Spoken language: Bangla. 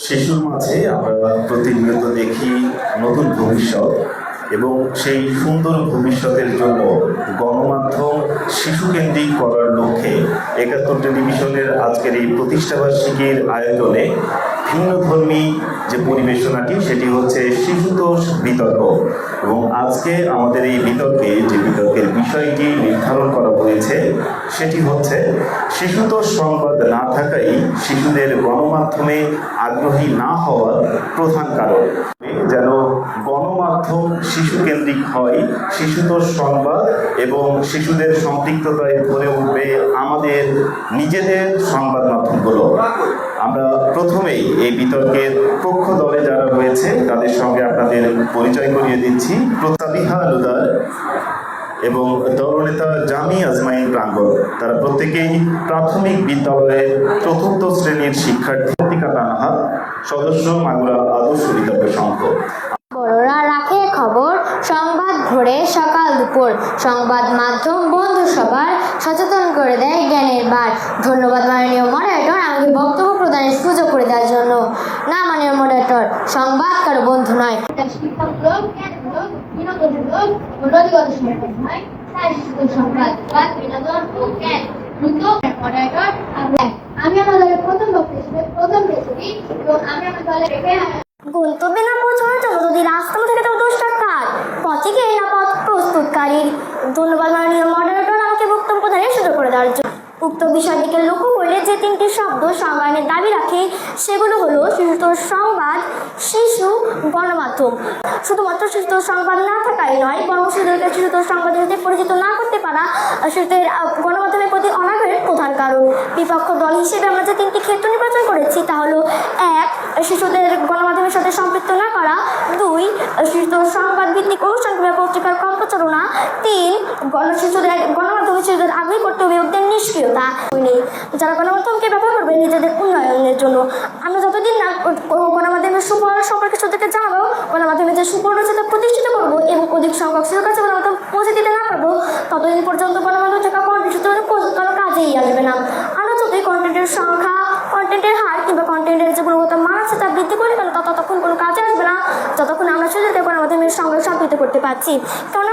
শিশুর মাঝে আমরা প্রতিনিয়ত দেখি নতুন ভবিষ্যৎ এবং সেই সুন্দর ভবিষ্যতের জন্য গণমাধ্যম শিশুকেন্দ্রিক করার লক্ষ্যে একাত্তর টেলিভিশনের আজকের এই প্রতিষ্ঠাবার্ষিকীর আয়োজনে ভিন্নধর্মী যে পরিবেশনাটি, সেটি হচ্ছে শিশুতোষ বিতর্ক। এবং আজকে আমাদের এই বিতর্কে, যে বিতর্কের বিষয়টি নির্ধারণ করা হয়েছে সেটি হচ্ছে, শিশুতোষ সংবাদ না থাকাই শিশুদের গণমাধ্যমে আগ্রহী না হওয়ার প্রধান কারণ। যেন গণমাধ্যম শিশু কেন্দ্রিক হয়, শিশুতোষ সংবাদ এবং শিশুদের সম্পৃক্ততায় ভরে উঠবে আমাদের নিজেদের সংবাদ মাধ্যমগুলো। আমরা প্রথমেই এই বিতর্কের পক্ষ দলে যারা রয়েছে, তাদের সঙ্গে আপনাদের পরিচয় করিয়ে দিচ্ছি। প্রতাবিহা আলুদার এবং দলনেতা জামি আজমাইন প্রাঙ্গল তারা প্রত্যেকেই প্রাথমিক বিদ্যালয়ের চতুর্থ শ্রেণির শিক্ষার্থী তানহা সদস্য মাগুরা আদর্শ বিতর্ক সংঘ। বড়রা রাখে খবর, সংবাদ ভোরে সকাল দুপুর। সংবাদ মাধ্যম বন্ধু সবার সচেতন করে দেয় জ্ঞানের বার। ধন্যবাদ মাননীয় মডারেটর আমাকে বক্তব্য প্রদানের সুযোগ করে দেওয়ার জন্য। না মাননীয় মডারেটর সংবাদ কারও বন্ধু নয়। গন্তব্যে না জন্য যদি রাস্তা থেকে তো দোষটা কার পথে গিয়ে না পথ প্রস্তুতকারীর। ধন্যবাদ মাননীয় মডারেটর আমাকে বক্তব্য সুযোগ করে দেওয়ার জন্য। উক্ত বিষয়টিকে লক্ষ্য করলে তিনটি শব্দ সংজ্ঞায়নের দাবি রাখে, সেগুলো হলো শিশুতোষ সংবাদ, শিশু গণমাধ্যম। শুধুমাত্র শিশুতোষ সংবাদ না থাকাই নয়, বরং শিশুদেরকে শিশুতোষ সংবাদের সাথে পরিচিত না করতে পারা শিশুদের গণমাধ্যমের প্রতি অনাগ্রহের প্রধান কারণ। বিপক্ষ দল হিসেবে আমরা যে তিনটি ক্ষেত্র নির্বাচন করেছি, তা হলো, এক, শিশুদের গণমাধ্যমের সাথে সম্পৃক্ত না করা, দুই শিশুদের সংবাদ ভিত্তিক অনুষ্ঠান পত্রিকার কম তিন গণ শিশুদের গণমাধ্যমে শিশুদের আগ্রহী করতে অভিভাবকদের নিষ্ক্রিয়তা। নেই যারা গণমাধ্যমকে ব্যবহার করবে নিজেদের উন্নয়নের জন্য। আমরা যতদিন না গণমাধ্যমের সুফল সম্পর্কে শিশুদেরকে জানাব, গণমাধ্যমে যে সুফল তা প্রতিষ্ঠিত করব এবং অধিক সংখ্যক শিশুর কাছে গণমাধ্যম পৌঁছে দিতে না পারব, ততদিন পর্যন্ত গণমাধ্যম থেকে কন্টেন্ট কোনো কাজেই আসবে না। আমরা যদি কন্টেন্টের সংখ্যা কন্টেন্টের হার কিংবা কন্টেন্টের যে গুণগত মান আছে তা বৃদ্ধি করি তা ততক্ষণ কোনো কাজে আসবে না। যতক্ষণ আমরা শিশুদেরকে গণমাধ্যমের সঙ্গে সম্পৃক্ত করতে পারছি। কেননা